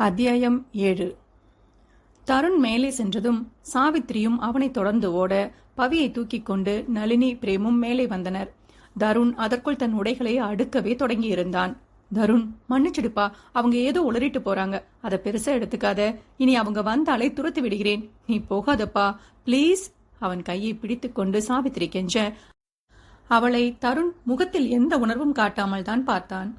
அத்தியாயம் ஏழு. தருண் மேலே சென்றதும் சாவித்திரியும் அவனை தொடர்ந்து ஓட பவியை தூக்கிக் கொண்டு நளினி பிரேமும் மேலே வந்தனர். தருண் அதற்குள் தன் உடைகளை அடுக்கவே தொடங்கியிருந்தான். தருண் மன்னிச்சிடுப்பா. அவங்க ஏதோ உளறிட்டு போறாங்க. அதை பெருசா எடுத்துக்காத. இனி அவங்க வந்தாலே துரத்து விடுகிறேன். நீ போகாதப்பா. ப்ளீஸ். அவன் கையை பிடித்துக்கொண்டு சாவித்திரி கெஞ்ச அவளை தருண் முகத்தில் எந்த உணர்வும் காட்டாமல் தான் பார்த்தான்.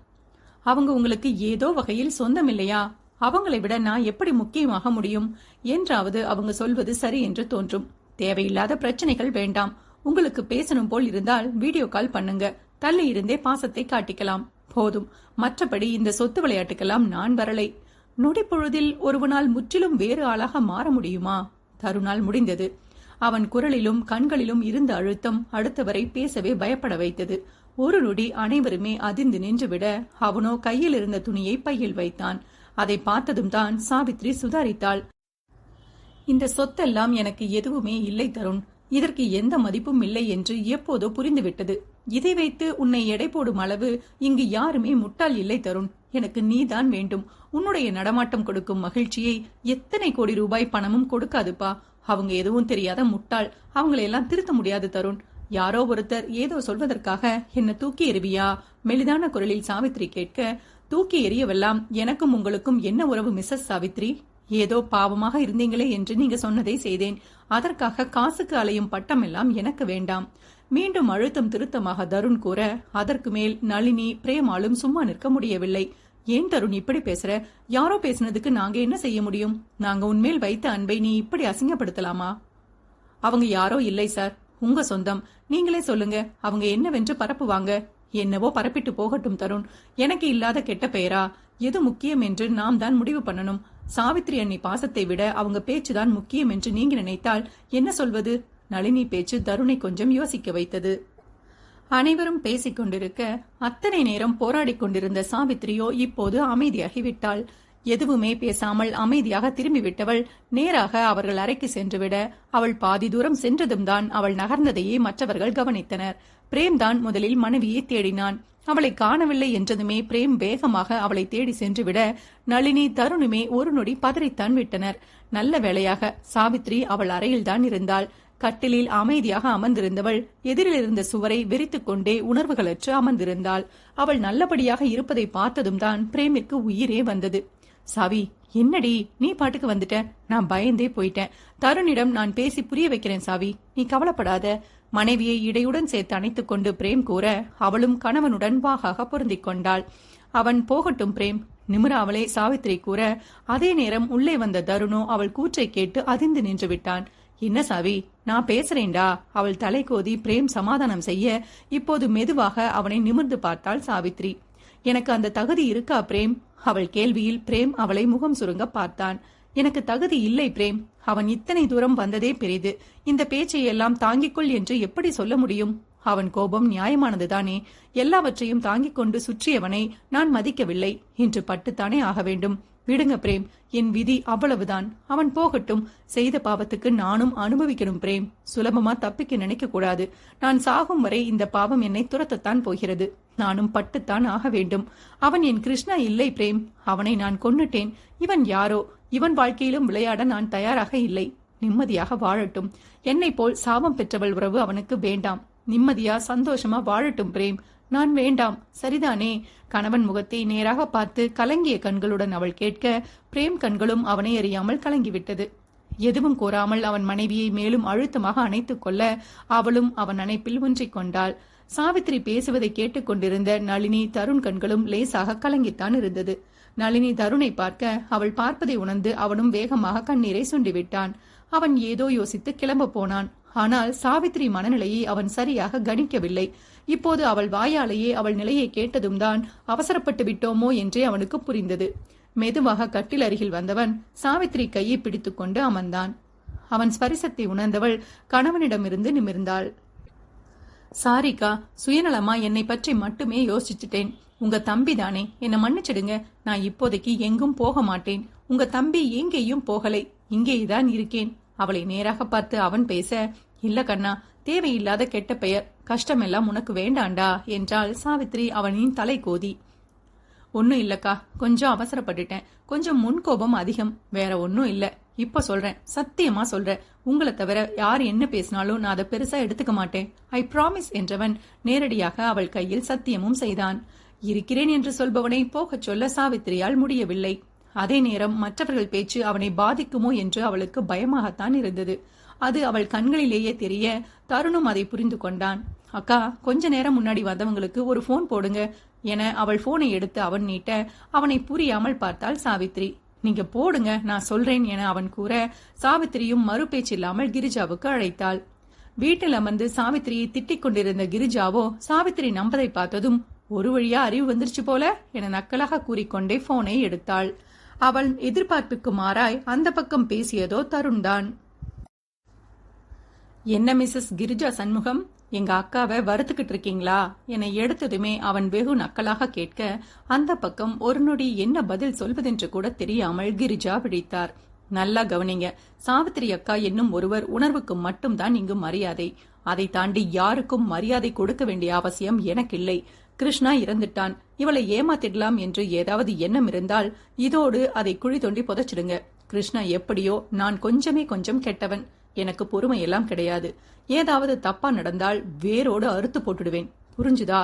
அவங்க உங்களுக்கு ஏதோ வகையில் சொந்தம் இல்லையா அவங்களை விட நான் எப்படி முக்கியமாக முடியும்? என்றாவது அவங்க சொல்வது சரி என்று தோன்றும். தேவையில்லாத பிரச்சனைகள் வேண்டாம். உங்களுக்கு பேசணும் போல் இருந்தால் வீடியோ கால் பண்ணுங்க. தள்ளி இருந்தே பாசத்தை காட்டிக்கலாம். போதும். மற்றபடி இந்த சொத்து விளையாட்டுக்கெல்லாம் நான் வரலை. நொடிப்பொழுதில் ஒருவனால் முற்றிலும் வேறு ஆளாக மாற முடியுமா? தருணால் முடிந்தது. அவன் குரலிலும் கண்களிலும் இருந்த அழுத்தம் அடுத்தவரை பேசவே பயப்பட வைத்தது. ஒரு நொடி அனைவருமே அதிர்ந்து நின்றுவிட அவனோ கையில் இருந்த துணியை பையில் வைத்தான். அதை பார்த்ததும் தான் சாவித்ரி சுதாரித்தாள். இந்த சொத்தெல்லாம் எனக்கு எதுவுமே இல்லை தருண். இதற்கு எந்த மதிப்பும் இல்லை என்று எப்போதோ புரிந்துவிட்டது. இதை வைத்து உன்னை எடை போடும் அளவு இங்கு யாருமே முட்டாள் இல்லை தருண். எனக்கு நீதான் வேண்டும். உன்னுடைய நடமாட்டம் கொடுக்கும் மகிழ்ச்சியை எத்தனை கோடி ரூபாய் பணமும் கொடுக்காதுப்பா. அவங்க எதுவும் தெரியாத முட்டாள். அவங்களையெல்லாம் திருத்த முடியாது தருண். யாரோ ஒருத்தர் ஏதோ சொல்வதற்காக என்ன தூக்கி எறிவியா? மெலிதான குரலில் சாவித்ரி கேட்க தூக்கி எறியவெல்லாம் எனக்கும் உங்களுக்கும் என்ன உறவு மிஸ்ஸஸ் சாவித்ரி? ஏதோ பாவமாக இருந்தீங்களே என்று நீங்க சொன்னதை செய்தேன். அதற்காக காசுக்கு அலையும் பட்டம் எல்லாம் எனக்கு வேண்டாம். மீண்டும் அழுத்தம் திருத்தமாக தருண் கூற அதற்கு மேல் நளினி பிரேமாலும் சும்மா நிற்க முடியவில்லை. ஏன் தருண் இப்படி பேசுற? யாரோ பேசுனதுக்கு நாங்க என்ன செய்ய முடியும்? நாங்க உன்மேல் வைத்த அன்பை நீ இப்படி அசிங்கப்படுத்தலாமா? அவங்க யாரோ இல்லை சார். உங்க சொந்தம். நீங்களே சொல்லுங்க. அவங்க என்னவென்று பரப்புவாங்க. என்னவோ பரப்பிட்டு போகட்டும் தருண். எனக்கு இல்லாத கெட்ட பெயரா? எது முக்கியம் என்று நாம் தான் முடிவு பண்ணணும். சாவித்ரி அண்ணி பாசத்தை விட அவங்க பேச்சுதான் முக்கியம் என்று நீங்க நினைத்தால் என்ன சொல்வது? நளினி பேச்சு தருணை கொஞ்சம் யோசிக்க வைத்தது. அனைவரும் பேசிக் கொண்டிருக்க அத்தனை நேரம் போராடிக் கொண்டிருந்த சாவித்ரியோ இப்போது அமைதியாகிவிட்டாள். எதுவுமே பேசாமல் அமைதியாக திரும்பிவிட்டவள் நேராக அவர்கள் அறைக்கு சென்றுவிட அவள் பாதி தூரம் சென்றதும் தான் அவள் நகர்ந்ததையே மற்றவர்கள் கவனித்தனர். பிரேம்தான் முதலில் மனைவியை தேடினான். அவளை காணவில்லை என்றதுமே பிரேம் வேகமாக அவளை தேடி சென்றுவிட நளினி தருணுமே ஒரு நொடி பதறித்தான் விட்டனர். நல்ல வேளையாக சாவித்ரி அவள் அறையில்தான் இருந்தாள். கட்டிலில் அமைதியாக அமர்ந்திருந்தவள் எதிரில் இருந்த சுவரை வெறித்துக் கொண்டே உணர்வுகளற்று அமர்ந்திருந்தாள். அவள் நல்லபடியாக இருப்பதை பார்த்ததும் தான் பிரேமிற்கு உயிரே வந்தது. சாவி என்னடி நீ பாட்டுக்கு வந்துட்ட? நான் பயந்தே போயிட்டேன். தருணிடம் நான் பேசி புரிய வைக்கிறேன் சாவி. நீ கவலைப்படாத. மனைவியை இடையுடன் சேர்த்து அணைத்துக் கொண்டு பிரேம் கூற அவளும் கணவனுடன் வாகாக பொருந்திக் கொண்டாள். அவன் போகட்டும் பிரேம். நிமிர அவளே சாவித்திரி கூற அதே நேரம் உள்ளே வந்த தருணோ அவள் கூற்றை கேட்டு அதிர்ந்து நின்று விட்டான். என்ன சாவி? நான் பேசுறேன்டா. அவள் தலை கோதி பிரேம் சமாதானம் செய்ய இப்போது மெதுவாக அவனை நிமிர்ந்து பார்த்தாள் சாவித்ரி எனக்கு அந்த தகுதி இருக்கா பிரேம்? அவள் கேள்வியில் பிரேம் அவளை முகம் சுருங்க பார்த்தான். எனக்கு தகுதி இல்லை பிரேம். அவன் இத்தனை தூரம் வந்ததே பெரிது. இந்த பேச்சை எல்லாம் தாங்கிக்கொள் என்று எப்படி சொல்ல முடியும்? அவன் கோபம் நியாயமானதுதானே. எல்லாவற்றையும் தாங்கிக் கொண்டு சுற்றியவனை நான் மதிக்கவில்லை. என்று பட்டுத்தானே ஆக வேண்டும். விடுங்க பிரேம் என் விதி அவ்வளவுதான். அவன் போகட்டும் செய்த பாவத்துக்கு நானும் அனுபவிக்கணும் பிரேம். சுலபமா தப்பிக்க நினைக்க கூடாது நான் சாகும் வரை இந்த பாவம் என்னை துரத்தத்தான் போகிறது. நானும் பட்டுத்தான் ஆக வேண்டும். அவன் என் கிருஷ்ணா இல்லை பிரேம். அவனை நான் கொன்னுட்டேன். இவன் யாரோ? இவன் வாழ்க்கையிலும் விளையாட நான் தயாராக இல்லை. நிம்மதியாக வாழட்டும். என்னை போல் சாபம் பெற்றவள் உறவு அவனுக்கு வேண்டாம். நிம்மதியா சந்தோஷமா வாழட்டும் பிரேம். நான் வேண்டாம். சரிதானே? கணவன் முகத்தை நேராக பார்த்து கலங்கிய கண்களுடன் அவள் கேட்க பிரேம் கண்களும் அவனை அறியாமல் கலங்கிவிட்டது. எதுவும் கூறாமல் அவன் மனைவியை மேலும் அழுத்தமாக அணைத்துக் கொள்ள அவளும் அவன் அணைப்பில் ஒன்றிக் கொண்டாள். சாவித்ரி பேசுவதை கேட்டுக்கொண்டிருந்த நளினி தருண் கண்களும் லேசாக கலங்கித்தான் இருந்தது. நளினி தருணை பார்க்க அவள் பார்ப்பதை உணர்ந்து அவனும் வேகமாக கண்ணீரை சுண்டிவிட்டான். அவன் ஏதோ யோசித்து கிளம்ப போனான். ஆனால் சாவித்ரி மனநிலையை அவன் சரியாக கணிக்கவில்லை. இப்போது அவள் வாயாலேயே அவள் நிலையை கேட்டதும் தான் அவசரப்பட்டு விட்டோமோ என்றே அவனுக்கு புரிந்தது. மெதுவாக கட்டில் அருகில் வந்தவன் சாவித்ரி கையை பிடித்துக்கொண்டு அமர்ந்தான். அவன் ஸ்பரிசத்தை உணர்ந்தவள் கணவனிடமிருந்து நிமிர்ந்தாள். சாரிக்கா சுயநலமா என்னை பற்றி மட்டுமே யோசிச்சுட்டேன். உங்க தம்பி தானே என்னை மன்னிச்சிடுங்க. நான் இப்போதைக்கு எங்கும் போக மாட்டேன். உங்க தம்பி எங்கேயும் போகலை. இங்கேதான் இருக்கேன். அவளை நேராக பார்த்து அவன் பேச இல்ல கண்ணா தேவையில்லாத கெட்ட பெயர் கஷ்டமெல்லாம் உனக்கு வேண்டாண்டா என்றாள் சாவித்ரி அவனின் தலை கோதி. ஒன்னும் இல்லக்கா கொஞ்சம் அவசரப்பட்டுட்டேன். கொஞ்சம் முன்கோபம் அதிகம். வேற ஒன்னும் இல்ல. இப்ப சொல்றேன். சத்தியமா சொல்றேன். உங்களை தவிர யார் என்ன பேசினாலும் நான் அதை பெருசா எடுத்துக்க மாட்டேன். ஐ ப்ராமிஸ் என்றவன் நேரடியாக அவள் கையில் சத்தியமும் செய்தான். இருக்கிறேன் என்று சொல்பவனை போகச் சொல்ல சாவித்திரியால் முடியவில்லை. அதே நேரம் மற்றவர்கள் பேச்சு அவனை பாதிக்குமோ என்று அவளுக்கு பயமாகத்தான் இருந்தது. அது அவள் கண்களிலேயே தெரிய தருணும் அதை புரிந்து கொண்டான். அக்கா கொஞ்ச நேரம் முன்னாடி வந்தவங்களுக்கு ஒரு போன் போடுங்க என அவள் போனை எடுத்து அவன் நீட்ட அவனை புரியாமல் பார்த்தாள் சாவித்ரி. நீங்க போடுங்க நான் சொல்றேன் என அவன் கூற சாவித்திரியும் மறுபேச்சில்லாமல் கிரிஜாவுக்கு அழைத்தாள். வீட்டில் அமர்ந்து சாவித்திரியை திட்டிக் கொண்டிருந்த கிரிஜாவோ சாவித்திரி நம்பதை பார்த்ததும் ஒரு வழியா அறிவு வந்துருச்சு போல என நக்கலாக கூறிக்கொண்டே போனை எடுத்தாள். அவள் எதிர்பார்ப்புக்கு மாறாய் அந்த பக்கம் பேசியதோ தருண்தான். என்ன மிஸ்ஸஸ் கிரிஜா சண்முகம்? எங்க அக்காவை வறுத்துக்கிட்டு இருக்கீங்களா? என எடுத்ததுமே அவன் வெகு நக்கலாக கேட்க அந்த பக்கம் ஒரு நொடி என்ன பதில் சொல்வதென்று கூட தெரியாமல் கிரிஜா விழித்தார். நல்லா கவனிங்க சாவித்திரி அக்கா என்னும் ஒருவர் உணர்வுக்கு மட்டும்தான் இங்கு மரியாதை. அதை தாண்டி யாருக்கும் மரியாதை கொடுக்க வேண்டிய அவசியம் எனக்கில்லை. கிருஷ்ணா இறந்துட்டான். இவளை ஏமாத்திடலாம் என்று ஏதாவது எண்ணம் இருந்தால் இதோடு அதை குழி தோண்டி புதைச்சிடுங்க. கிருஷ்ணா எப்படியோ நான் கொஞ்சமே கொஞ்சம் கெட்டவன். எனக்கு பொறுமை எல்லாம் கிடையாது. ஏதாவது தப்பா நடந்தால் வேரோடு அறுத்து போட்டுடுவேன். புரிஞ்சுதா?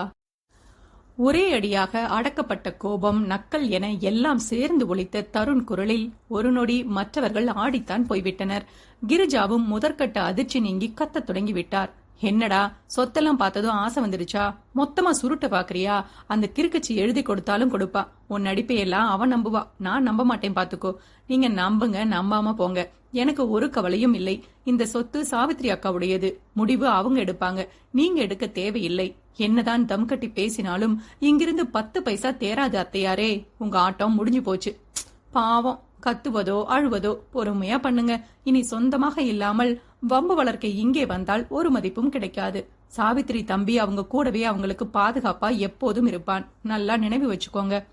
ஒரே அடியாக அடக்கப்பட்ட கோபம் நக்கல் என எல்லாம் சேர்ந்து ஒழித்த தருண் குரலில் ஒரு நொடி மற்றவர்கள் ஆடித்தான் போய்விட்டனர். கிரிஜாவும் முதற்கட்ட அதிர்ச்சி நீங்கி கத்தத் தொடங்கிவிட்டார். என்னடா சொத்தெல்லாம் பார்த்ததும் ஆசை வந்துடுச்சா மொத்தமா சுருட்ட பாக்குறியா? அந்த கிறுக்கச்சி எழுதி கொடுத்தாலும் கொடுப்பா. உன் நடிப்பையெல்லாம் அவன் நம்புவா. நான் நம்ப மாட்டேன் பாத்துக்கோ. நீங்க நம்புங்க நம்பாம போங்க. எனக்கு ஒரு கவலையும் இல்லை. இந்த சொத்து சாவித்ரி அக்காவுடையது. முடிவு அவங்க எடுப்பாங்க. நீங்க எடுக்க தேவையில்லை. என்னதான் தம் கட்டி பேசினாலும் இங்கிருந்து பத்து பைசா தேராது அத்தையாரே. உங்க ஆட்டம் முடிஞ்சு போச்சு. பாவம். கத்துவதோ அழுவதோ பொறுமையா பண்ணுங்க. இனி சொந்தமாக இல்லாமல் வம்பு வளர்க்க இங்கே வந்தால் ஒரு மதிப்பும் கிடைக்காது. சாவித்திரி தம்பி அவங்க கூடவே அவங்களுக்கு பாதுகாப்பா எப்போதும் இருப்பான். நல்லா நினைவு வச்சுக்கோங்க.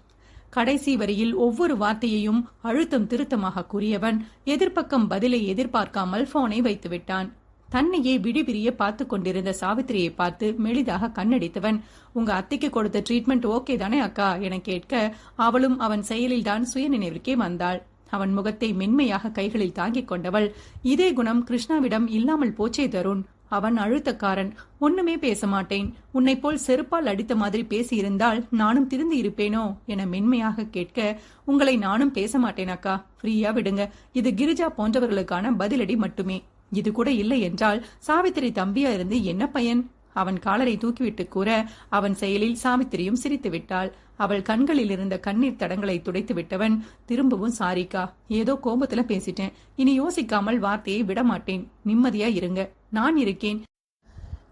கடைசி வரியில் ஒவ்வொரு வார்த்தையையும் அழுத்தம் திருத்தமாக கூறியவன் எதிர்ப்பக்கம் பதிலை எதிர்பார்க்காமல் போனை வைத்துவிட்டான். தன்னையே விடிவிரிய பார்த்து கொண்டிருந்த சாவித்திரியை பார்த்து மெளிதாக கண்ணடித்தவன் உங்க அத்தைக்கு கொடுத்த ட்ரீட்மெண்ட் ஓகே தானே அக்கா? என கேட்க அவளும் அவன் செயலில்தான் சுயநினைவிற்கே வந்தாள். அவன் முகத்தை மென்மையாக கைகளில் தாங்கிக் கொண்டவள். இதே குணம் கிருஷ்ணாவிடம் இல்லாமல் போச்சே தருண். அவன் அழுத்தக்காரன். ஒண்ணுமே பேச மாட்டேன். உன்னை போல் செருப்பால் அடித்த மாதிரி பேசியிருந்தால் நானும் திருந்து இருப்பேனோ என மென்மையாக கேட்க உங்களை நானும் பேச மாட்டேன் அக்கா. ஃப்ரீயா விடுங்க. இது கிரிஜா போன்றவர்களுக்கான பதிலடி மட்டுமே. இது கூட இல்லை என்றால் சாவித்திரி தம்பியா இருந்து என்ன பயன்? அவன் காலரை தூக்கிவிட்டு கூற அவன் செயலில் சாவித்திரியும் சிரித்து விட்டாள் அவள் கண்களில் இருந்த கண்ணீர் தடங்களை துடைத்து விட்டவன் திரும்பவும் சாரிக்கா ஏதோ கோபத்துல பேசிட்டேன். இனி யோசிக்காமல் வார்த்தையை விடமாட்டேன். நிம்மதியா இருங்க. நான் இருக்கேன்.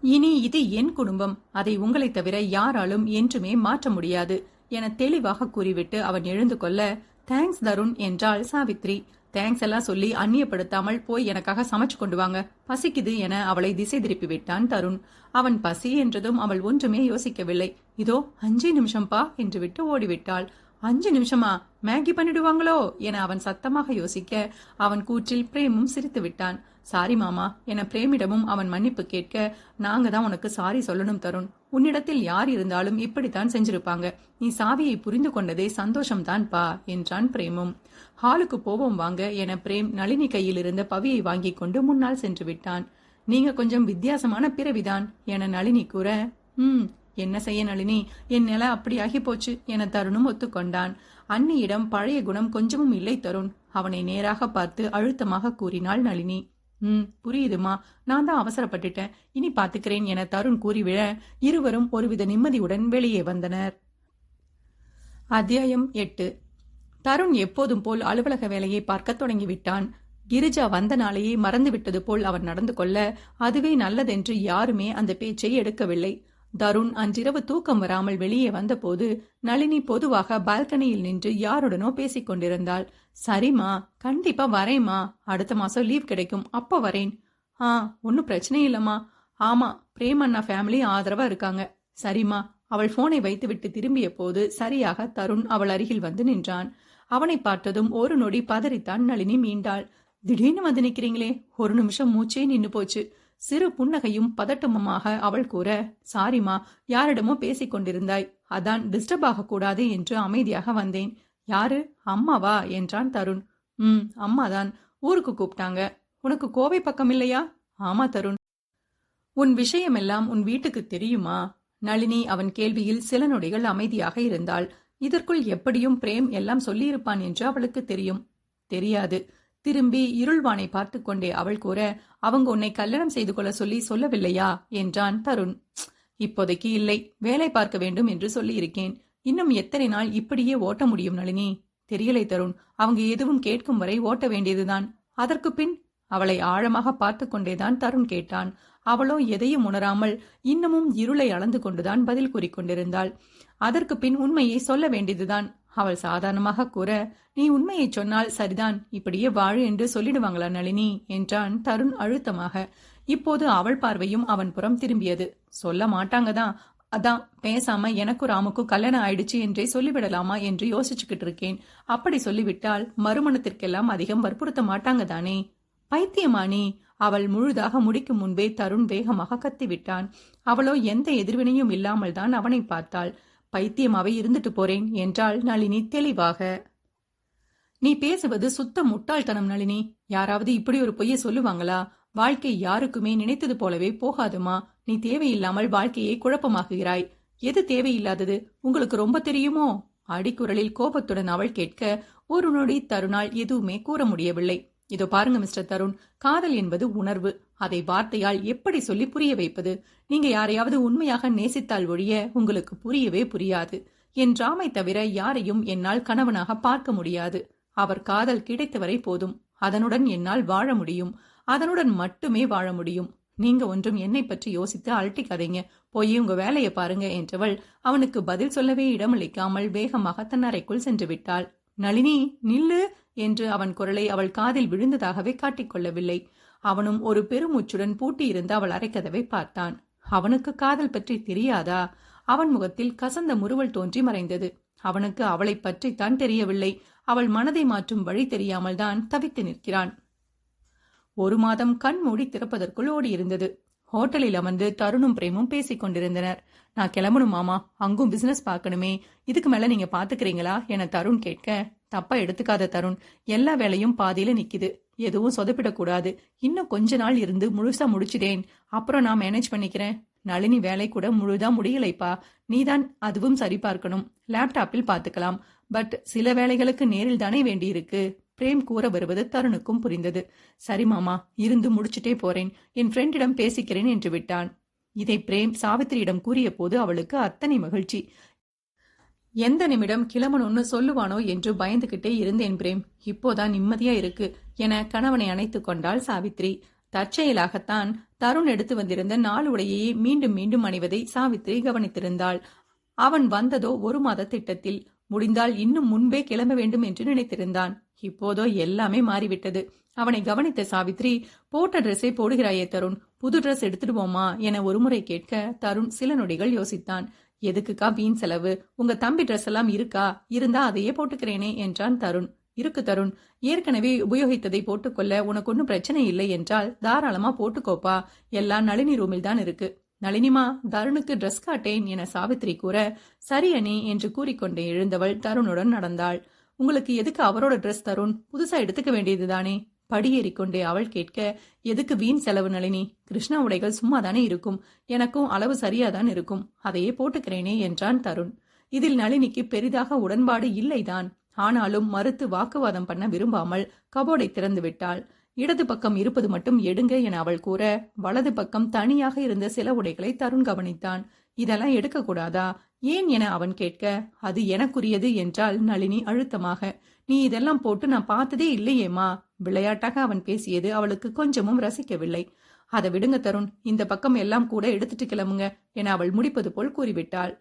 இனி இது என் குடும்பம். அதை உங்களை தவிர யாராலும் என்றுமே மாற்ற முடியாது என தெளிவாக கூறிவிட்டு அவன் எழுந்து கொள்ள தேங்க்ஸ் தருண் என்றாள் சாவித்ரி. தேங்க்ஸ் எல்லாம் சொல்லி அந்நியப்படுத்தாமல் போய் எனக்காக சமைச்சு கொண்டு வாங்க. பசிக்குது என அவளை திசை திருப்பி விட்டான் தருண். அவன் பசி என்றதும் அவள் ஒன்றுமே யோசிக்கவில்லை. இதோ அஞ்சு நிமிஷம்பா என்று விட்டு ஓடிவிட்டாள். அஞ்சு நிமிஷமா மேகி பண்ணிடுவாங்களோ என அவன் சத்தமாக யோசிக்க அவன் கூற்றில் பிரேமும் சிரித்து விட்டான். சாரி மாமா என பிரேமிடமும் அவன் மன்னிப்பு கேட்க நாங்க தான் உனக்கு சாரி சொல்லணும் தருண். உன்னிடத்தில் யார் இருந்தாலும் இப்படித்தான் செஞ்சிருப்பாங்க. நீ சாவியை புரிந்து கொண்டதே சந்தோஷம்தான் பா என்றான் பிரேமும். ஹாலுக்கு போவோம் வாங்க என பிரேம் நளினி கையில் இருந்த பவியை வாங்கிக் கொண்டு முன்னால் சென்று விட்டான். நீங்க கொஞ்சம் வித்தியாசமான பிறவிதான் என நளினி கூற ம் என்ன செய்ய நளினி? என் நில அப்படி ஆகி போச்சு என தருணும் ஒத்துக்கொண்டான். அன்னியிடம் பழைய குணம் கொஞ்சமும் இல்லை தருண். அவனை நேராக பார்த்து அழுத்தமாக கூறினாள் நளினி. ம் புரியுதுமா. நான் தான் அவசரப்பட்டுட்டேன். இனி பாத்துக்கிறேன் என தருண் கூறிவிட இருவரும் ஒருவித நிம்மதியுடன் வெளியே வந்தனர். அத்தியாயம் எட்டு. தருண் எப்போதும் போல் அலுவலக வேலையை பார்க்க தொடங்கிவிட்டான். கிரிஜா வந்த நாளையே மறந்துவிட்டது போல் அவன் நடந்து கொள்ள அதுவே நல்லதென்று யாருமே அந்த பேச்சை எடுக்கவில்லை. தருண் அன்றிரவு தூக்கம் வராமல் வெளியே வந்தபோது நளினி பொதுவாக பால்கனியில் நின்று யாருடனோ பேசிக் கொண்டிருந்தாள். சரிம்மா கண்டிப்பா வரேம்மா. அடுத்த மாசம் லீவ் கிடைக்கும் அப்ப வரேன். ஆ ஒன்னும் பிரச்சனை இல்லம்மா. ஆமா பிரேமண்ணா ஃபேமிலி ஆதரவா இருக்காங்க. சரிம்மா அவள் போனை வைத்துவிட்டு திரும்பிய போது சரியாக தருண் அவள் அருகில் வந்து நின்றான். அவனை பார்த்ததும் ஒரு நொடி பதறித்தான் நளினி மீண்டாள். திடீர்னு வந்து நிக்கிறீங்களே ஒரு நிமிஷம் மூச்சே நின்னு போச்சு. சிறு புன்னகையும் பதட்டமுமாக அவள் கூற சாரிமா யாரிடமோ பேசிக் கொண்டிருந்தாய். அதான் டிஸ்டர்ப் ஆகக்கூடாது என்று அமைதியாக வந்தேன். யாரு? அம்மாவா? என்றான் தருண். ம் அம்மாதான். ஊருக்கு கூப்பிட்டாங்க. உனக்கு கோவை பக்கம் இல்லையா? ஆமா தருண். உன் விஷயமெல்லாம் உன் வீட்டுக்கு தெரியுமா? நளினி அவன் கேள்வியில் சில நொடிகள் அமைதியாக இருந்தாள். இதற்குள் எப்படியும் பிரேம் எல்லாம் சொல்லியிருப்பான் என்று அவளுக்கு தெரியும். தெரியாது. திரும்பி இருள்வானை பார்த்து கொண்டே அவள் கூற அவங்க உன்னை கல்யாணம் செய்து கொள்ள சொல்லி சொல்லவில்லையா? என்றான் தருண். இப்போதைக்கு இல்லை. வேலை பார்க்க வேண்டும் என்று சொல்லியிருக்கேன். இன்னும் எத்தனை நாள் இப்படியே ஓட்ட முடியும் நளினி? தெரியலை தருண். அவங்க எதுவும் கேட்கும் வரை ஓட்ட வேண்டியதுதான். அதற்கு பின் அவளை ஆழமாக பார்த்து கொண்டேதான் தருண் கேட்டான். அவளோ எதையும் உணராமல் இன்னமும் இருளை அளந்து கொண்டுதான் பதில் கூறிக்கொண்டிருந்தாள். அதற்கு பின் உண்மையை சொல்ல வேண்டியதுதான். அவள் சாதாரணமாக கூற நீ உண்மையை சொன்னால் சரிதான் இப்படியே வாழு என்று சொல்லிடுவாங்களா நளினி? என்றான் தருண் அழுத்தமாக. இப்போது அவள் பார்வையும் அவன் புறம் திரும்பியது. சொல்ல மாட்டாங்க தான் அதான் பேசாம எனக்கும் ராமுக்கும் கல்யாணம் ஆயிடுச்சு என்றே சொல்லிவிடலாமா என்று யோசிச்சுக்கிட்டு இருக்கேன். அப்படி சொல்லிவிட்டால் மறுமணத்திற்கெல்லாம் அதிகம் வற்புறுத்த மாட்டாங்க தானே பைத்தியமானி. அவள் முழுதாக முடிக்கும் முன்பே தருண் வேகமாக கத்திவிட்டான். அவளோ எந்த எதிர்வினையும் இல்லாமல் தான் அவனை பார்த்தாள். பைத்தியமாவே இருந்துட்டு போறேன் என்றாள் நளினி தெளிவாக. நீ பேசுவது சுத்த முட்டாள்தனம் நளினி. யாராவது இப்படி ஒரு பொய்யை சொல்லுவாங்களா? வாழ்க்கை யாருக்குமே நினைத்தது போலவே போகாதுமா? நீ தேவையில்லாமல் வாழ்க்கையை குழப்பமாக்குகிறாய். எது தேவையில்லாதது? உங்களுக்கு ரொம்ப தெரியுமோ? அடிக்குரலில் கோபத்துடன் அவள் கேட்க ஒரு நொடி தருணால் எதுவுமே கூற முடியவில்லை. இதோ பாருங்க மிஸ்டர் தருண். காதல் என்பது உணர்வு. அதை வார்த்தையால் எப்படி சொல்லி புரிய வைப்பது? நீங்க யாரையாவது உண்மையாக நேசித்தால் ஒழிய உங்களுக்கு புரியவே புரியாது. என் ராமை தவிர யாரையும் என்னால் கணவனாக பார்க்க முடியாது. அவர் காதல் கிடைத்தவரை போதும். அதனுடன் என்னால் வாழ முடியும். அதனுடன் மட்டுமே வாழ முடியும். நீங்க ஒன்றும் என்னை பற்றி யோசித்து அழட்டிக்காதீங்க போய் உங்க வேலையை பாருங்க என்றவள் அவனுக்கு பதில் சொல்லவே இடமளிக்காமல் வேகமாக தன் அறைக்குள் சென்று விட்டாள். நளினி நில்லு. என்று அவன் குரலை அவள் காதில் விழுந்ததாகவே காட்டிக்கொள்ளவில்லை. அவனும் ஒரு பெருமூச்சுடன் பூட்டியிருந்த அவள் அரைக்கதவை பார்த்தான். அவனுக்கு காதல் பற்றி தெரியாதா? அவன் முகத்தில் கசந்த முறுவல் தோன்றி மறைந்தது. அவனுக்கு அவளை பற்றித்தான் தெரியவில்லை. அவள் மனதை மாற்றும் வழி தெரியாமல் தான் தவித்து நிற்கிறான். ஒரு மாதம் கண் மூடி திறப்பதற்குள் ஓடியிருந்தது. ஹோட்டலில் அமர்ந்து தருணும் பிரேமும் பேசிக் கொண்டிருந்தனர். நான் கிளம்பணும் மாமா. அங்கும் பிசினஸ் பார்க்கணுமே. இதுக்கு மேல நீங்க பாத்துக்கிறீங்களா? என தருண் கேட்க தப்பா எடுத்துக்காத தருண். எல்லா வேலையும் பாதியில நிக்குது. எதுவும் சொதப்பிடக்கூடாது இன்னும் கொஞ்ச நாள் இருந்து முழுசா முடிச்சிடேன் அப்புறம் நான் மேனேஜ் பண்ணிக்கிறேன். நளினி வேலை கூட முழுதா முடியலைப்பா. நீதான் அதுவும் சரி பார்க்கணும். லேப்டாப்பில் பார்த்துக்கலாம் பட் சில வேலைகளுக்கு நேரில் தானே வேண்டியிருக்கு. பிரேம் கூற வருவது தருணுக்கும் புரிந்தது. சரி மாமா இருந்து முடிச்சுட்டே போறேன். என் ஃப்ரெண்டிடம் பேசிக்கிறேன் என்று விட்டான். இதை பிரேம் சாவித்திரியிடம் கூறிய போது அவளுக்கு அத்தனை மகிழ்ச்சி. எந்த நிமிடம் கிளம்பணும்னு சொல்லுவானோ என்று பயந்துகிட்டே இருந்தேன் பிரேம். இப்போதான் நிம்மதியா இருக்கு என கணவனை அணைத்துக் கொண்டாள் சாவித்ரி தற்செயலாகத்தான் தருண் எடுத்து வந்திருந்த நாள் உடையையே மீண்டும் மீண்டும் அணிவதை சாவித்ரி கவனித்திருந்தாள். அவன் வந்ததோ ஒரு மாத திட்டத்தில். முடிந்தால் இன்னும் முன்பே கிளம்ப வேண்டும் என்று நினைத்திருந்தான். இப்போதோ எல்லாமே மாறிவிட்டது. அவனை கவனித்த சாவித்ரி போட்ட ட்ரெஸ்ஸை போடுகிறாயே தருண் புது ட்ரெஸ் எடுத்துடுவோமா? என ஒருமுறை கேட்க தருண் சில நொடிகள் யோசித்தான். எதுக்குக்கா வீண் செலவு? உங்க தம்பி ட்ரெஸ் எல்லாம் இருக்கா? இருந்தா அதையே போட்டுக்கிறேனே என்றான் தருண். இருக்கு தருண். ஏற்கனவே உபயோகித்ததை போட்டுக்கொள்ள உனக்கு ஒன்றும் பிரச்சனை இல்லை என்றால் தாராளமா போட்டுக்கோப்பா. எல்லாம் நளினி ரூமில் தான் இருக்கு. நளினிமா தருணுக்கு ட்ரெஸ் காட்டேன் என சாவித்ரி கூற சரி அணி என்று கூறிக்கொண்டே எழுந்தவள் தருணுடன் நடந்தாள். உங்களுக்கு எதுக்கு அவரோட ட்ரெஸ் தருண் புதுசா எடுத்துக்க வேண்டியதுதானே? படியேறிக்கொண்டே அவள் கேட்க எதுக்கு வீண் செலவு நளினி? கிருஷ்ணா உடைகள் சும்மா தானே இருக்கும். எனக்கும் அளவு சரியாதான் இருக்கும். அதையே போட்டுக்கிறேனே என்றான் தருண். இதில் நளினிக்கு பெரிதாக உடன்பாடு இல்லைதான். ஆனாலும் மறுத்து வாக்குவாதம் பண்ண விரும்பாமல் கபோர்டை திறந்து விட்டாள். இடது பக்கம் இருப்பது மட்டும் எடுங்க என அவள் கூற வலது பக்கம் தனியாக இருந்த சில உடைகளை தருண் கவனித்தான். இதெல்லாம் எடுக்கக்கூடாதா? ஏன் என அவன் கேட்க அது எனக்குரியது என்றால் நளினி அழுத்தமாக. நீ இதெல்லாம் போட்டு நான் பார்த்ததே இல்லையேம்மா. விளையாட்டாக அவன் பேசியது அவளுக்கு கொஞ்சமும் ரசிக்கவில்லை. அதை விடுங்க தருண் இந்த பக்கம் எல்லாம் கூட எடுத்துட்டு கிளம்புங்க என அவள் முடிப்பது போல் கூறிவிட்டாள்.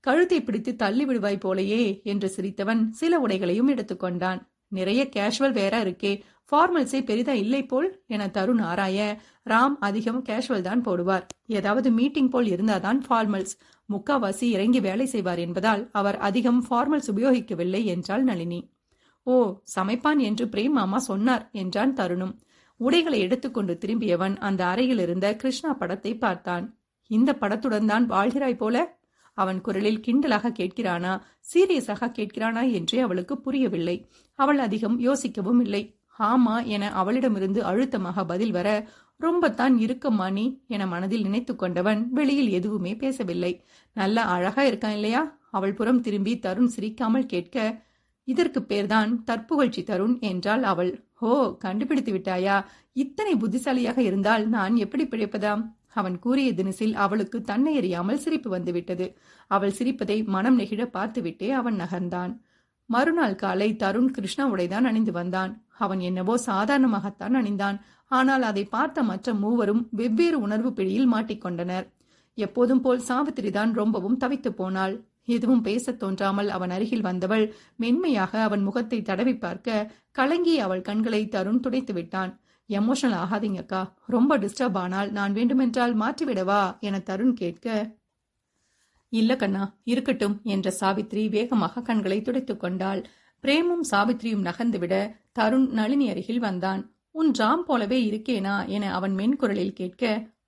கழுத்தை பிடித்து தள்ளி விடுவாய் போலையே என்று சிரித்தவன் சில உடைகளையும் எடுத்துக்கொண்டான் நிறைய கேஷுவல் வேற இருக்கே ஃபார்மல்ஸே பெரிதா இல்லை போல் என தருண் ஆராய ராம் அதிகம் கேஷுவல் தான் போடுவார். ஏதாவது மீட்டிங் போல் இருந்தாதான் ஃபார்மல்ஸ் முக்காவாசி இறங்கி வேலை செய்வார் என்பதால் அவர் அதிகம் ஃபார்மல்ஸ் உபயோகிக்கவில்லை என்றாள் நளினி. ஓ சமைப்பான் என்று பிரேம் மாமா சொன்னார் என்றான் தருணும். உடைகளை எடுத்துக்கொண்டு திரும்பியவன் அந்த அறையில் இருந்த கிருஷ்ணா படத்தை பார்த்தான். இந்த படத்துடன் தான் வாழ்கிறாய் போல? அவன் குரலில் கிண்டலாக கேட்கிறானா சீரியஸாக கேட்கிறானா என்றே அவளுக்கு புரியவில்லை. அவள் அதிகம் யோசிக்கவும் இல்லை. ஆமா என அவளிடமிருந்து அழுத்தமாக பதில் வர ரொம்பத்தான் இருக்கம்மா நீ? என மனதில் நினைத்து கொண்டவன் வெளியில் எதுவுமே பேசவில்லை. நல்லா அழகா இருக்கான் இல்லையா? அவள் புறம் திரும்பி தருண் சிரிக்காமல் கேட்க இதற்கு பேர்தான் தற்புகழ்ச்சி தருண் என்றாள் அவள். ஹோ கண்டுபிடித்து விட்டாயா? இத்தனை புத்திசாலியாக இருந்தால் நான் எப்படி பிழைப்பதாம்? அவன் கூறிய தினசில் அவளுக்கு தன்னை எறியாமல் சிரிப்பு வந்துவிட்டது. அவள் சிரிப்பதை மனம் நெகிழ பார்த்துவிட்டே அவன் நகர்ந்தான். மறுநாள் காலை தருண் கிருஷ்ணா உடைதான் அணிந்து வந்தான். அவன் என்னவோ சாதாரணமாகத்தான் அணிந்தான். ஆனால் அதை பார்த்த மற்ற மூவரும் வெவ்வேறு உணர்வு பிடியில் மாட்டிக்கொண்டனர். எப்போதும் போல் சாவித்திரிதான் ரொம்பவும் தவித்து போனாள். எதுவும் பேசத் தோன்றாமல் அவன் அருகில் வந்தவள் மென்மையாக அவன் முகத்தை தடவி பார்க்க கலங்கி அவள் கண்களை தருண் துடைத்து விட்டான். எமோஷனல் ஆகாதீங்கக்கா. ரொம்ப டிஸ்டர்ப் ஆனால் நான் வேண்டுமென்றால் மாற்றிவிடவா? என தருண் கேட்க இல்ல கண்ணா இருக்கட்டும் என்ற சாவித்ரி வேகமாக கண்களை துடைத்துக் கொண்டாள். பிரேமும் சாவித்ரியும் நகர்ந்துவிட தருண் நளினி அருகில் வந்தான். உன் ராம் போலவே இருக்கேனா என அவன் மென்குரலில் கேட்க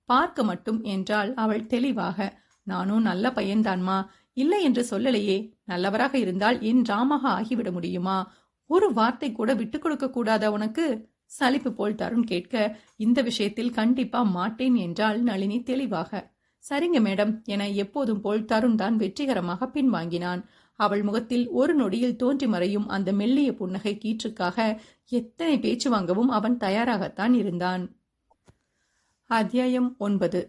பார்க்க மட்டும் என்றாள் அவள் தெளிவாக. நானும் நல்ல பையன்தான்மா. இல்லை என்று சொல்லலையே. நல்லவராக இருந்தால் என் ராமாக ஆகிவிட முடியுமா? ஒரு வார்த்தை கூட விட்டுக் கொடுக்க கூடாதா உனக்கு? சலிப்பு போல் தருண் கேட்க இந்த விஷயத்தில் கண்டிப்பா மாட்டேன் என்றால் நளினி தெளிவாக. சரிங்க மேடம் என எப்போதும் போல் தருண் தான் வெற்றிகரமாக பின்வாங்கினான். அவள் முகத்தில் ஒரு நொடியில் தோன்றி மறையும் அந்த மெல்லிய புன்னகை கீற்றுக்காக எத்தனை பேச்சு வாங்கவும் அவன் தயாராகத்தான் இருந்தான். அத்தியாயம் ஒன்பது.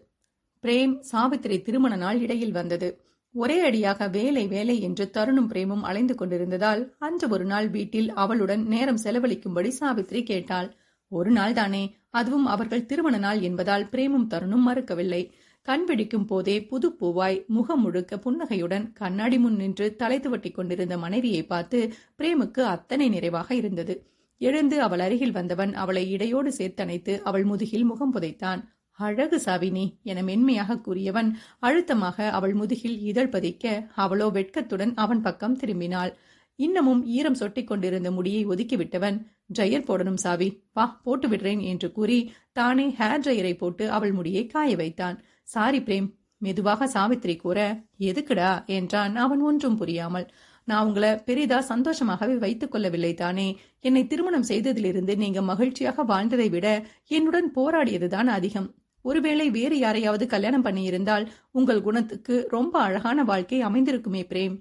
பிரேம் சாவித்திரி திருமண நாள் இடையில் வந்தது. ஒரே அடியாக வேலை வேலை என்று தருணும் பிரேமும் அலைந்து கொண்டிருந்ததால் அன்று ஒரு நாள் வீட்டில் அவளுடன் நேரம் செலவழிக்கும்படி சாவித்ரி கேட்டாள். ஒரு நாள் தானே அதுவும் அவர்கள் திருமண நாள் என்பதால் பிரேமும் தருணும் மறுக்கவில்லை. கண் பிடிக்கும் போதே புது பூவாய் முகம் முழுக்க புன்னகையுடன் கண்ணாடி முன் நின்று தலைத்து வட்டி கொண்டிருந்த மனைவியை பார்த்து பிரேமுக்கு அத்தனை நிறைவாக இருந்தது. எழுந்து அவள் அருகில் வந்தவன் அவளை இடையோடு சேர்த்தணைத்து அவள் முதுகில் முகம் புதைத்தான். அழகு சாவினி என மென்மையாக கூறியவன் அழுத்தமாக அவள் முதுகில் இதழ் பதிக்க அவளோ வெட்கத்துடன் அவன் பக்கம் திரும்பினாள். இன்னமும் ஈரம் சொட்டிக் கொண்டிருந்த முடியை ஒதுக்கிவிட்டவன் ட்ரையர் போடணும் சாவி வா போட்டு விடுறேன் என்று கூறி தானே ஹேர் ட்ரையரை போட்டு அவள் முடியை காய வைத்தான். சாரி பிரேம் மெதுவாக சாவித்திரி கூற எதுக்குடா? என்றான் அவன் ஒன்றும் புரியாமல். நான் உங்களை பெரிதா சந்தோஷமாகவே வைத்துக் கொள்ளவில்லை தானே. என்னை திருமணம் செய்ததிலிருந்து நீங்க மகிழ்ச்சியாக வாழ்ந்ததை விட என்னுடன் போராடியதுதான் அதிகம். ஒருவேளை வேறு யாரையாவது கல்யாணம் பண்ணியிருந்தால் உங்கள் குணத்துக்கு ரொம்ப அழகான வாழ்க்கை அமைந்திருக்குமே பிரேம்.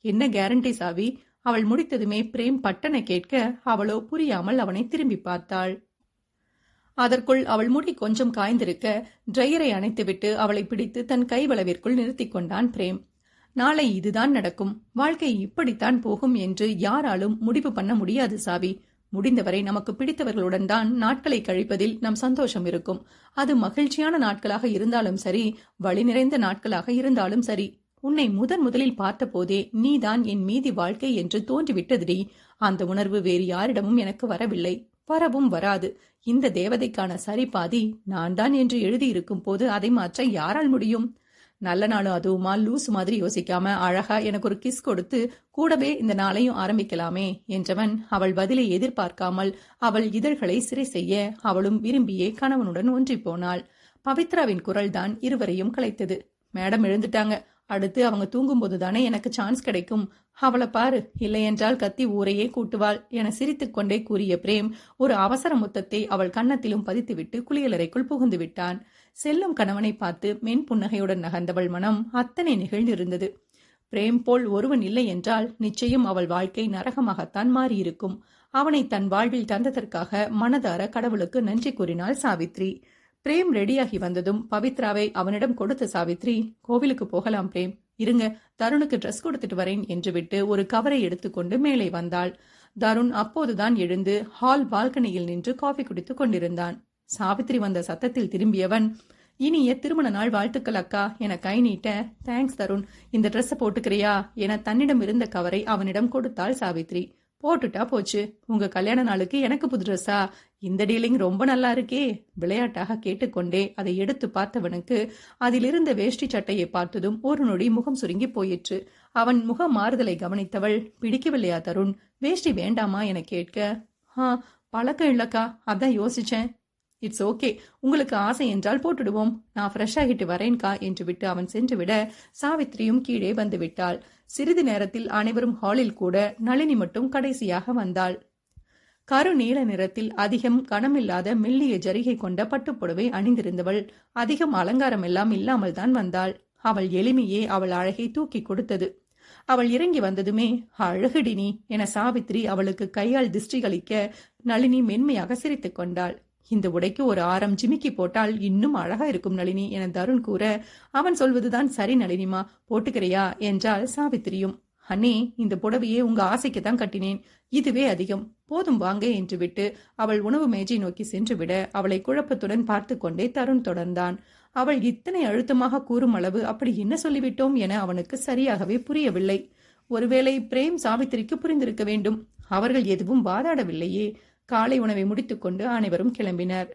என்ன கேரண்டி சாவி? அவள் முடித்ததுமே பிரேம் பட்டனை கேட்க அவளோ புரியாமல் அவனை திரும்பி பார்த்தாள். அதற்குள் அவள் முடி கொஞ்சம் காய்ந்திருக்க ட்ரையரை அணைத்துவிட்டு அவளை பிடித்து தன் கைவளவிற்குள் நிறுத்திக் கொண்டான் பிரேம். நாளை இதுதான் நடக்கும். வாழ்க்கை இப்படித்தான் போகும் என்று யாராலும் முடிவு பண்ண முடியாது சாவி. முடிந்தவரை நமக்கு பிடித்தவர்களுடன் தான் நாட்களை கழிப்பதில் நம் சந்தோஷம் இருக்கும். அது மகிழ்ச்சியான நாட்களாக இருந்தாலும் சரி வழி நிறைந்த நாட்களாக இருந்தாலும் சரி. உன்னை முதன் முதலில் பார்த்தபோதே நீதான் என் மீதி வாழ்க்கை என்று தோன்றிவிட்டதுடி. அந்த உணர்வு வேறு யாரிடமும் எனக்கு வரவில்லை. வரவும் வராது. இந்த தேவதைக்கான சரிபாதி நான் தான் என்று எழுதியிருக்கும் போது அதை மாற்ற யாரால் முடியும்? நல்ல நாளும் அதுவுமா லூஸ் மாதிரி யோசிக்காம அழகா எனக்கு ஒரு கிஸ் கொடுத்து கூடவே இந்த நாளையும் ஆரம்பிக்கலாமே என்றவன் அவள் பதிலை எதிர்பார்க்காமல் அவள் இதழ்களை சிறை செய்ய அவளும் விரும்பியே கணவனுடன் ஒன்றி போனாள். பவித்ராவின் குரல்தான் இருவரையும் கலைத்தது. மேடம் எழுந்துட்டாங்க. அடுத்து அவங்க தூங்கும்போது தானே எனக்கு சான்ஸ் கிடைக்கும். அவளை பாரு. இல்லையென்றால் கத்தி ஊரையே கூட்டுவாள் என சிரித்துக்கொண்டே கூறிய பிரேம் ஒரு அவசர முத்தத்தை அவள் கன்னத்திலும் பதித்துவிட்டு குளியலறைக்குள் புகுந்து விட்டான். செல்லும் கணவனை பார்த்து மென் புன்னகையுடன் நகர்ந்தவள் மனம் அத்தனை நிகழ்ந்திருந்தது. பிரேம் போல் ஒருவன் இல்லை என்றால் நிச்சயம் அவள் வாழ்க்கை நரகமாகத்தான் மாறியிருக்கும். அவனை தன் வாழ்வில் தந்ததற்காக மனதார கடவுளுக்கு நன்றி கூறினாள் சாவித்ரி. பிரேம் ரெடியாகி வந்ததும் பவித்ராவை அவனிடம் கொடுத்த சாவித்ரி கோவிலுக்கு போகலாம் பிரேம். இருங்க தருணுக்கு ட்ரெஸ் கொடுத்துட்டு வரேன் என்று விட்டு ஒரு கவரை எடுத்துக்கொண்டு மேலே வந்தாள். தருண் அப்போதுதான் எழுந்து ஹால் பால்கனியில் நின்று காஃபி குடித்துக் கொண்டிருந்தான். சாவித்திரி வந்த சத்தத்தில் திரும்பியவன் இனிய திருமண நாள் வாழ்த்துக்கள் அக்கா. என கை நீட்ட தேங்க்ஸ் தருண். இந்த ட்ரெஸ்ஸை போட்டுக்கிறியா? என தன்னிடம் இருந்த கவரை அவனிடம் கொடுத்தாள் சாவித்ரி போட்டுட்டா போச்சு. உங்க கல்யாண நாளுக்கு எனக்கு புது ட்ரெஸ்ஸா இந்த டீலிங் ரொம்ப நல்லா இருக்கே. விளையாட்டாக கேட்டுக்கொண்டே அதை எடுத்து பார்த்தவனுக்கு அதிலிருந்த வேஷ்டி சட்டையை பார்த்ததும் ஒரு நொடி முகம் சுருங்கி போயிற்று. அவன் முக மாறுதலை கவனித்தவள் பிடிக்கவில்லையா தருண்? வேஷ்டி வேண்டாமா? என கேட்க ஆ பழக்கம் இல்லக்கா. அதான் யோசிச்சேன். இட்ஸ் ஓகே உங்களுக்கு ஆசை என்றால் போட்டுடுவோம். நான் ஃப்ரெஷ் ஆகிட்டு வரேன்கா என்று விட்டு அவன் சென்று விட சாவித்திரியும் கீழே வந்து விட்டாள். சிறிது நேரத்தில் அனைவரும் ஹாலில் கூட நளினி மட்டும் கடைசியாக வந்தாள். கரு நீல நிறத்தில் அதிகம் கனமில்லாத மெல்லிய ஜரிகை கொண்ட பட்டுப்புடவை அணிந்திருந்தவள் அதிகம் அலங்காரம் எல்லாம் இல்லாமல் தான் வந்தாள். அவள் எளிமையே அவள் அழகை தூக்கி கொடுத்தது. அவள் இறங்கி வந்ததுமே அழகுடினி என சாவித்ரி அவளுக்கு கையால் திருஷ்டிகளிக்க நளினி மென்மையாக சிரித்துக் கொண்டாள். இந்த உடைக்கு ஒரு ஆரம் ஜிமிக்கி போட்டால் இன்னும் அழகா இருக்கும் நளினி என தருண் கூற அவன் சொல்வதுதான் சரி நளினிமா போட்டுக்கிறியா என்றால் சாவித்திரியும். அண்ணே இந்த புடவையே உங்க ஆசைக்கு தான் கட்டினேன். இதுவே அதிகம். போதும் வாங்க என்று விட்டு அவள் உணவு மேஜை நோக்கி சென்றுவிட அவளை குழப்பத்துடன் பார்த்து கொண்டே தருண் தொடர்ந்தான். அவள் இத்தனை அழுத்தமாக கூறும் அளவு அப்படி என்ன சொல்லிவிட்டோம் என அவனுக்கு சரியாகவே புரியவில்லை. ஒருவேளை பிரேம் சாவித்திரிக்கு புரிந்திருக்க வேண்டும். அவர்கள் எதுவும் வாதாடவில்லையே. காலை உணவை முடித்துக்கொண்டு அனைவரும் கிளம்பினர்.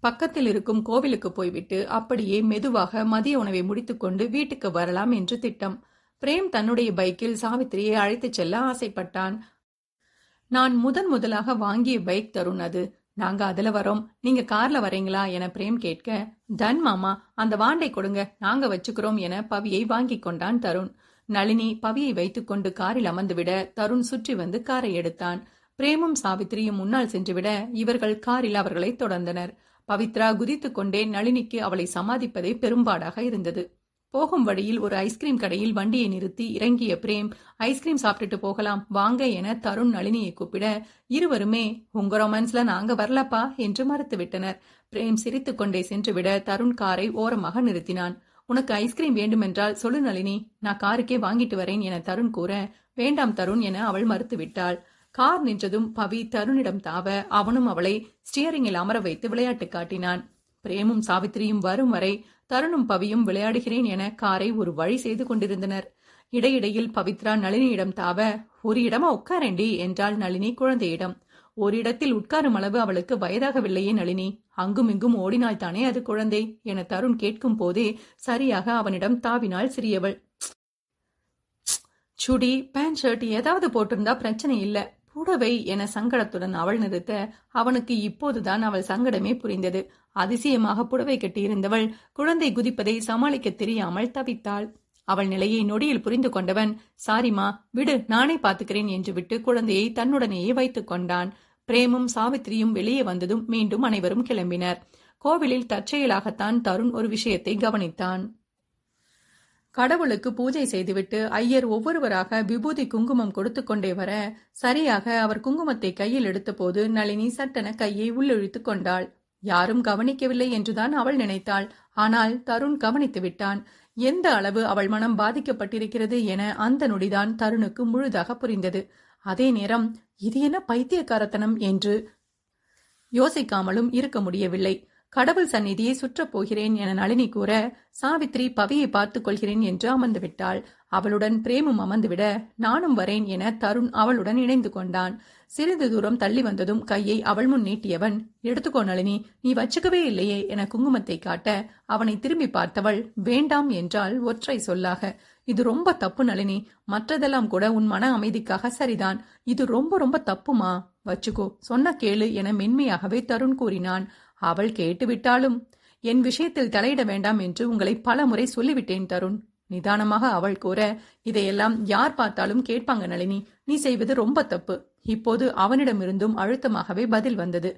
பக்கத்தில் இருக்கும் கோவிலுக்கு போய்விட்டு அப்படியே மெதுவாக மதிய உணவை முடித்துக்கொண்டு வீட்டுக்கு வரலாம் என்று திட்டம். பிரேம் தன்னுடைய பைக்கில் சாவித்திரியை அழைத்துச் செல்ல ஆசைப்பட்டான். நான் முதன் முதலாக வாங்கிய பைக் தருண் அது. நாங்க அதுல வரோம். நீங்க கார்ல வரீங்களா? என பிரேம் கேட்க டன் மாமா அந்த வாண்டை கொடுங்க. நாங்க வச்சுக்கிறோம் என பவியை வாங்கி கொண்டான் தருண். நளினி பவியை வைத்துக்கொண்டு காரில் அமர்ந்துவிட தருண் சுற்றி வந்து காரை எடுத்தான். பிரேமும் சாவித்திரியும் முன்னால் சென்றுவிட இவர்கள் காரில் அவர்களை தொடர்ந்தனர். பவித்ரா குதித்துக் கொண்டே நளினிக்கு அவளை சமாதிப்பதே பெரும்பாடாக இருந்தது. போகும் வழியில் ஒரு ஐஸ்கிரீம் கடையில் வண்டியை நிறுத்தி இறங்கிய பிரேம் ஐஸ்கிரீம் சாப்பிட்டுட்டு போகலாம் வாங்க என தருண் நளினியை கூப்பிட இருவருமே உங்க ரொமான்ஸ்ல நாங்க வரலப்பா என்று மறுத்துவிட்டனர். பிரேம் சிரித்துக் கொண்டே சென்றுவிட தருண் காரை ஓரமாக நிறுத்தினான். உனக்கு ஐஸ்கிரீம் வேண்டுமென்றால் சொல்லு நளினி நான் காருக்கே வாங்கிட்டு வரேன் என தருண் கூற வேண்டாம் தருண் என அவள் மறுத்துவிட்டாள். கார் நின்றதும் பவி தருணிடம் தாவ அவனும் அவளை ஸ்டியரிங்கில் அமர வைத்து விளையாட்டு காட்டினான். பிரேமும் சாவித்திரியும் வரும் வரை தருணும் பவியும் விளையாடுகிறேன் என காரை ஒரு வழி செய்து கொண்டிருந்தனர். இடையிடையில் பவித்ரா நளினியிடம் தாவ ஒரு இடமா உட்காரண்டி என்றாள் நளினி குழந்தையிடம். ஒரு இடத்தில் உட்காரும் அளவு அவளுக்கு வயதாகவில்லையே நளினி. அங்கும் இங்கும் ஓடினாள் தானே அது குழந்தை என தருண் கேட்கும் போதே சரியாக அவனிடம் தாவினாள் சிறியவள் சுடி பேண்ட் ஷர்ட் ஏதாவது போட்டிருந்தா பிரச்சனை இல்லை. புடவை என சங்கடத்துடன் அவள் நிறுத்த அவனுக்கு இப்போதுதான் அவள் சங்கடமே புரிந்தது. அதிசயமாக புடவை கட்டியிருந்தவள் குழந்தை குதிப்பதை சமாளிக்க தெரியாமல் தவித்தாள். அவள் நிலையை நொடியில் புரிந்து கொண்டவன் சாரிமா விடு நானே பாத்துக்கிறேன் என்று விட்டு குழந்தையை தன்னுடனேயே வைத்துக் கொண்டான். பிரேமும் சாவித்திரியும் வெளியே வந்ததும் மீண்டும் அனைவரும் கிளம்பினர். கோவிலில் தற்செயலாகத்தான் தருண் ஒரு விஷயத்தை கவனித்தான். கடவுளுக்கு பூஜை செய்துவிட்டு ஐயர் ஒவ்வொருவராக விபூதி குங்குமம் கொடுத்து கொண்டே வர சரியாக அவர் குங்குமத்தை கையில் எடுத்தபோது நளினி சட்டென கையை உள்ளிழுத்துக் கொண்டாள். யாரும் கவனிக்கவில்லை என்றுதான் அவள் நினைத்தாள். ஆனால் தருண் கவனித்து விட்டான். எந்த அளவு அவள் மனம் பாதிக்கப்பட்டிருக்கிறது என அந்த நொடிதான் தருணுக்கு முழுதாக புரிந்தது. அதே நேரம் இது என்ன பைத்தியக்காரத்தனம்? என்று யோசிக்காமலும் இருக்க முடியவில்லை. கடவுள் சந்நிதியை சுற்றப் போகிறேன் என நளினி கூற சாவித்ரி பவியை பார்த்துக் கொள்கிறேன் என்று அமர்ந்து விட்டாள் அவளுடன் பிரேமும் அமர்ந்துவிட நானும் வரேன் என தருண் அவளுடன் இணைந்து கொண்டான். சிறிது தூரம் தள்ளி வந்ததும் கையை அவள் முன் நீட்டியவன் எடுத்துக்கோ நளினி நீ வச்சுக்கவே இல்லையே என குங்குமத்தை காட்ட அவனை திரும்பி பார்த்தவள் வேண்டாம் என்றால் ஒற்றை சொல்லாக. இது ரொம்ப தப்பு நளினி மற்றதெல்லாம் கூட உன் மன அமைதிக்காக சரிதான். இது ரொம்ப ரொம்ப தப்புமா? வச்சுக்கோ சொன்ன கேளு என மென்மையாகவே தருண் கூறினான். அவள் கேட்டுவிட்டாலும் என் விஷயத்தில் தலையிட வேண்டாம் என்று உங்களை பல முறை சொல்லிவிட்டேன் தருண். நிதானமாக அவள் கூற இதையெல்லாம் யார் பார்த்தாலும் கேட்பாங்க நளினி. நீ செய்வது ரொம்ப தப்பு. இப்போது அவனிடமிருந்தும் அழுத்தமாகவே பதில் வந்தது.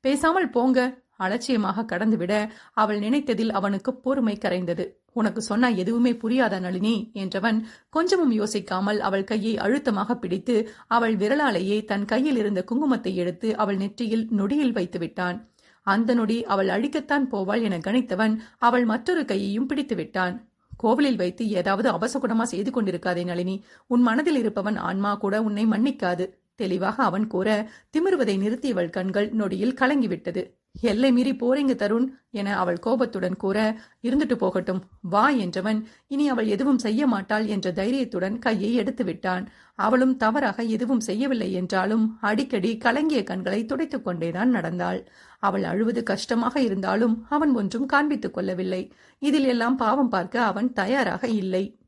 பேசாமல் போங்க. அலட்சியமாக கடந்துவிட அவள் நினைத்ததில் அவனுக்கு பொறுமை கரைந்தது. உனக்கு சொன்னா எதுவுமே புரியாத நளினி? என்றவன் கொஞ்சமும் யோசிக்காமல் அவள் கையை அழுத்தமாக பிடித்து அவள் விரலாலேயே தன் கையில் இருந்த குங்குமத்தை எடுத்து அவள் நெற்றியில் நொடியில் வைத்து விட்டான் அந்த நொடி அவள் அழிக்கத்தான் போவாள் என கணித்தவன் அவள் மற்றொரு கையையும் பிடித்து விட்டான் கோவிலில் வைத்து ஏதாவது அபசகுணமா செய்து கொண்டிருக்காதே நளினி. உன் மனதில் இருப்பவன் ஆன்மா கூட உன்னை மன்னிக்காது. தெளிவாக அவன் கூற திமிருவதை நிறுத்தியவள் கண்கள் நொடியில் கலங்கிவிட்டது. எல்லை மீறி போறீங்க தருண் என அவள் கோபத்துடன் கூற இருந்துட்டு போகட்டும் வா என்றவன் இனி அவள் எதுவும் செய்ய மாட்டாள் என்ற தைரியத்துடன் கையை எடுத்து விட்டான். அவளும் தவறாக எதுவும் செய்யவில்லை என்றாலும் அடிக்கடி கலங்கிய கண்களை துடைத்துக் கொண்டேதான் நடந்தாள். அவள் அழுவது கஷ்டமாக இருந்தாலும் அவன் ஒன்றும் காண்பித்துக் கொள்ளவில்லை. இதில் எல்லாம் பாவம் பார்க்க அவன் தயாராக இல்லை.